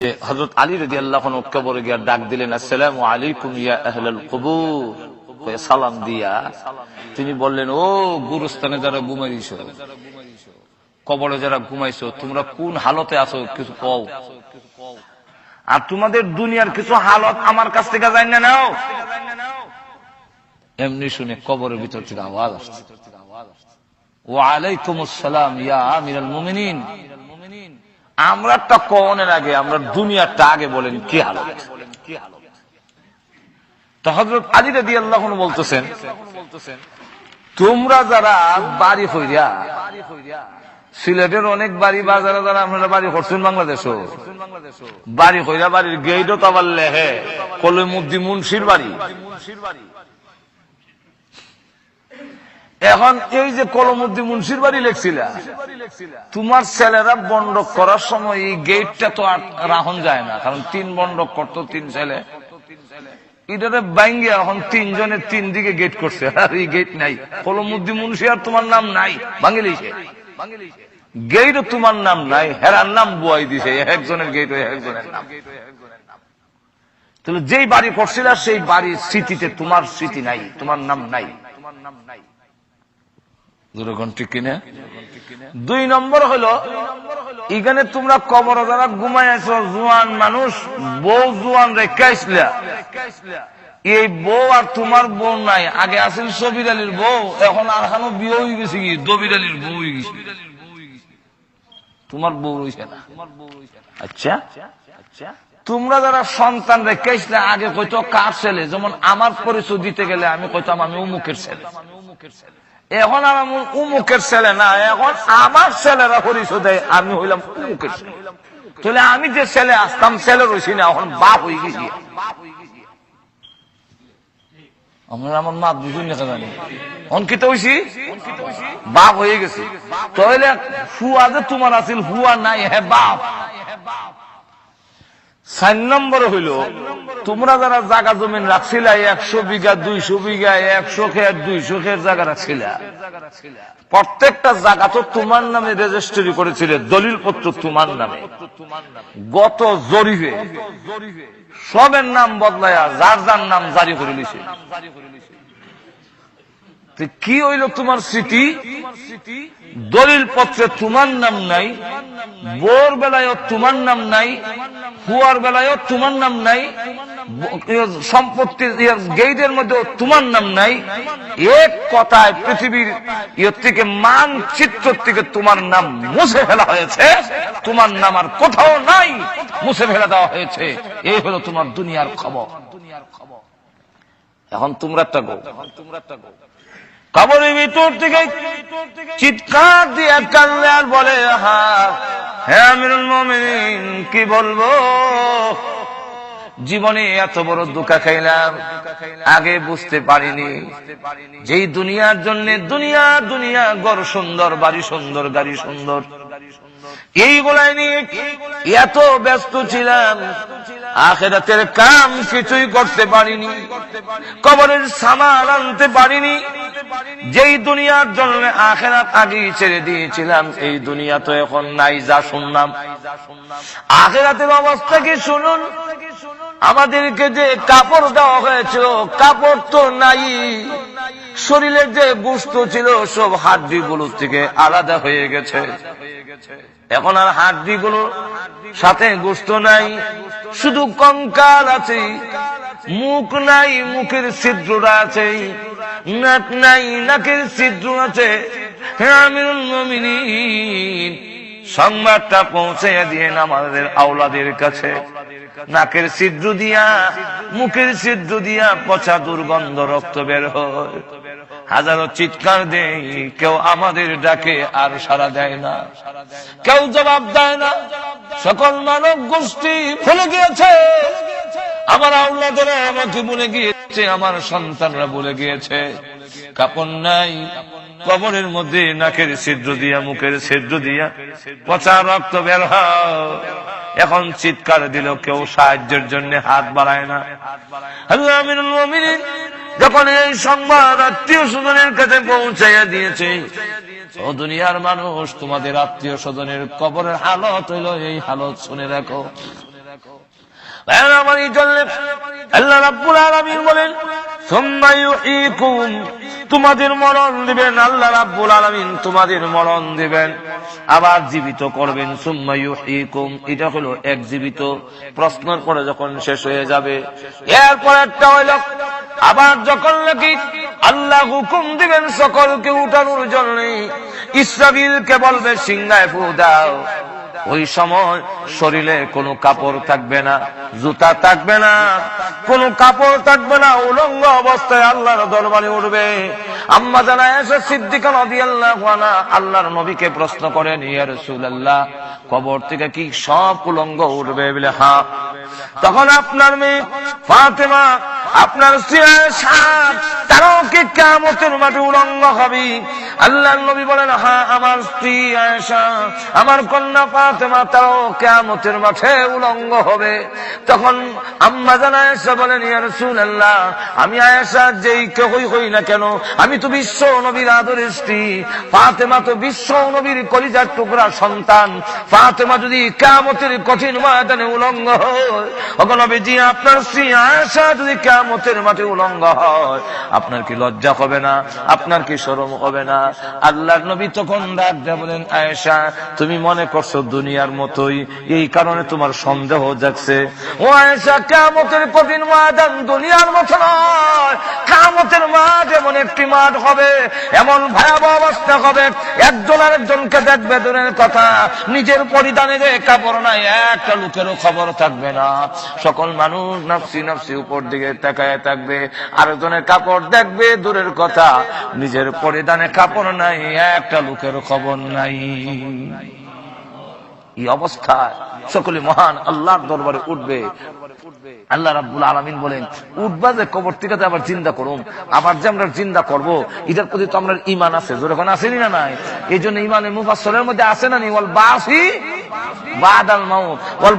হজরত আলী রদি আল্লাহ কবরে গিয়া ডাক দিলেন, আসসালাম আলাইকুম ইয়া আহলাল কবুর। সালাম দিয়া। তিনি বললেন, ও গুরুস্থানে যারা ঘুমাইছ, কবরে যারা ঘুমাইছো, তোমরা কোন হালতে আছো কিছু কও? আর তোমাদের দুনিয়ার কিছু হালত আমার কাছ থেকে যাই না নাও। এমনি শুনে কবরের ভিতর থেকে আওয়াজ আসছে। ওয়ালাইকুম আসসালাম ইয়া আমিরাল মুমিনিন। আমরা একটা কনের আগে, আমরা দুনিয়ারটা আগে বলেন কি তো বলতেছেন, তোমরা যারা বাড়ি হইয়া সিলেটের অনেক বাড়ি বাজারে যারা বাড়ি বাড়ি বাড়ির গেইটও তো আবার লেহে কলিমুদ্দি মুন্সির বাড়ি। এখন এই যে কলমুদ্দি মুন্সির বাড়ি লেখছিল, তোমার ছেলেরা বন্ডক করার সময় এই গেটটা তো আর রাহন যায় না, কারণ তিন বন্ডক করতো তিন ছেলে। এটাতে এখন তিনজনের তিন দিকে গেট করছে, আর এই গেট নাই। কলমুদ্দি মুন্সি আর তোমার নাম নাই বাঙালিছে গেটও তোমার নাম নাই, হেরার নাম বুয়াই দিছে, একজনের গেট ওই একজনের নাম। তাহলে যেই বাড়ি করছিল, সেই বাড়ির স্মৃতিতে তোমার স্মৃতি নাই তোমার নাম নাই, তোমার নাম নাই। ঠিক কিনা? দুই নম্বর হলো, এখানে তোমরা কবর যারা ঘুমাই আছো, জুয়ান মানুষ, বউ জুয়ান রেখাইছিলা এই বউ আর তোমার বউ নাই। আগে আসেন সবির আলীর বউ, এখন আর খানো বিয়ে হয়ে গেছে কি? দবির আলীর বউ হয়ে গেছে। তোমার বউ রয়েছে না। আচ্ছা? আচ্ছা তোমরা যারা সন্তান রেখাইছিলা আগে কইতো কার ছেলে? যেমন আমার পরিচয় দিতে গেলে আমি কইতাম আমি উমুকের ছেলে উমুকের ছেলে। এখন আর আমি উমুকের ছেলে না, এখন আমার ছেলেরা পরিচয় দেয়, আমি হইলাম উমুকের ছেলে। তাহলে আমি যে ছেলে আসতাম, ছেলে রয়েছি না, এখন বাপ হয়ে গেছি। আমরা আমার মা বুঝুন না জানি। অঙ্কিত হয়েছি বাপ গেছি। তাহলে ফুয়া যে তোমার আছিল, ফুয়া নাই বাপ। চার নম্বর হইল তোমরা যারা জায়গা জমিন রাখছিলা, একশো বিঘা, দুইশো বিঘা, একশো খেয়ার দুইশো খেয়ার জায়গা রাখছিলা। প্রত্যেকটা জায়গা তো তোমার নামে রেজিস্ট্রি করেছিলে দলিল পত্র তোমার নামে। গত জরিফে সবের নাম বদলায়া, যার যার নাম জারি করে নিছে। কি হইল তোমার স্মৃতি? দলিল পত্রে তোমার নাম নাই বোর বেলায় তোমার নাম নাই হুয়ার বেলায় তোমার নাম নাই সম্পত্তির গেইটের মধ্যে তোমার নাম নাই, এক কথায় পৃথিবীর ইয়ের থেকে, মানচিত্র থেকে তোমার নাম মুছে ফেলা হয়েছে, তোমার নাম আর কোথাও নাই, মুছে ফেলা দেওয়া হয়েছে। এই হলো তোমার দুনিয়ার খবর। দুনিয়ার খবর এখন তোমরা একটা গো এখন তোমরা একটা গো। কবরের ভিতর থেকে চিৎকার দিয়ে কান্লে আর বলে হ্যাঁ মমিন কি বলব? জীবনে এত বড় দুঃখা খাইলাম, আগে বুঝতে পারিনি। যেই দুনিয়ার জন্য দুনিয়া দুনিয়া গড় সুন্দর, বাড়ি সুন্দর, গাড়ি সুন্দর। এইগুলাই নিয়ে এত ব্যস্ত ছিলাম আখেরাতের কাম কিছুই করতে পারিনি। কবরের সামান আনতে পারিনি। যেই দুনিয়ার জন্য আখেরাত আগেই ছেড়ে দিয়েছিলাম, এই দুনিয়া তো এখন নাই, যা শুনলাম। আখেরাতের অবস্থা কি শুনুন? আমাদেরকে যে কাপড় দেওয়া হয়েছিল, কাপড় তো নাই। শরীরের যে গুস্ত ছিল, সব হাড্ডি গুলোর থেকে আলাদা হয়ে গেছে। এখন আর হাড্ডি গুলোর সাথে গুস্ত নাই, শুধু কঙ্কাল আছে, মুখ নাই, মুখের ছিদ্রটা আছে, নাক নাই, নাকের ছিদ্র আছে। সংবাদটা পৌঁছে দিয়ে আমাদের আওলাদের কাছে। নাকের ছিদ্র দিয়া, মুখের ছিদ্র দিয়া পচা দুর্গন্ধ রক্ত বের হয়। হাজারো চিৎকার দেই, কেউ আমাদের ডাকে আর সারা দেয় না। কেউ জবাব দেয় না। সকল মানব গোষ্ঠী ভুলে গিয়েছে। আমার আউলাদেরা আমাকে বলে গিয়েছে, আমার সন্তানরা বলে গিয়েছে। কাপড় নাই, কবরের মধ্যে নাকের ছিদ্র দিয়া, মুখের ছিদ্র দিয়া পচা রক্ত বের এখন চিৎকার দিল কেউ সাহায্যের জন্য হাত বাড়ায় না। যখন এই সংবাদ আত্মীয় স্বজনের কাছে পৌঁছাইয়া দিয়েছে, ও দুনিয়ার মানুষ, তোমাদের আত্মীয় স্বজনের কবরের হালত হইল এই হালত শুনে রাখো। বলেন তোমাদের মরণ দিবেন, আল্লাহ রাব্বুল আলামিন তোমাদের মরণ দিবেন। আবার জীবিত করবেন, সুম্মা ইউহীকুম, এটা হলো এক জীবিত প্রশ্নের পরে যখন শেষ হয়ে যাবে। এরপর একটা হইল আবার যখন নাকি আল্লাহ হুকুম দিবেন সকলকে উঠানোর জন্য, ইসরাবিলকে বলবে, সিংহায় ফু দাও। ওই সময় শরীরে কোনো কাপড় থাকবে না, জুতা থাকবে না, কোনো কাপড় থাকবে না, উলঙ্গ অবস্থায় আল্লাহর দরবারে উঠবে। আম্মা জানা এসে সিদ্দিকা নদী আল্লাহ আল্লাহর নবীকে প্রশ্ন করেন, ইয়া রাসূলুল্লাহ, কবর থেকে কি সব উলঙ্গ উঠবে? বলে হা তখন আপনার মেয়ে ফাতেমা আপনার আয়েশা তারাও কি কেমতের মাঠে উলঙ্গ হবে? আল্লাহ নবী বলেন হ্যাঁ আমার স্ত্রী আয়েশা, আমার কন্যা ফাতেমা, তারাও কেমতের মাঠে উলঙ্গ হবে। তখন আম্মা জান আয়েশা বলেন, ইয়া রাসূলুল্লাহ, আমি আয়েশা, যেই কেহই হই না কেন, আমি তো বিশ্ব নবীর আদরের স্ত্রী। ফাতেমা তো বিশ্ব নবীর কলিজার টুকরা সন্তান। ফাতেমা যদি কেমতের কঠিন ময়দানে উলঙ্গ হয় ওখানে আপনার স্ত্রী আয়েশা যদি কেমতের মাঠে উলঙ্গ হয়। আপনার কি লজ্জা হবে না? আপনার কি শরম হবে না? আল্লাহর নবী তখন ডাক দেয়া বলেন, আয়েশা, তুমি মনে করছ দুনিয়ার মতোই। এই কারণে তোমার সন্দেহ যাচ্ছে ও আয়েশা, কেয়ামতের কঠিন ময়দান দুনিয়ার মতো নয়। একটি মাঠ হবে, এমন ভয়াবহ অবস্থা হবে, একজন আরেকজনকে দেখবে দূরের কথা, নিজের পরিধানে যে কাপড় নাই, একটা লোকেরও খবর থাকবে না। সকল মানুষ নাফসি নাফসি উপর দিকে তাকায় থাকবে, আরেকজনের কাপড় দেখবে দূরের কথা, নিজের পরিধানে কাপড় নাই, একটা লোকের খবর নাই। এই অবস্থায় সকলে মহান আল্লাহর দরবারে উঠবে আল্লাহ রাব্বুল আলমিন বলেন উঠবা যে কবর থেকে আবার চিন্তা করুন আবার যে আমরা চিন্তা করব, এটার প্রতি তো আমরা ইমান আছে। যখন আসেনি না নাই? এই জন্য ইমানের মুফাসলের মধ্যে আসে না নি? ওয়াল বাসি বাদাল ওয়াল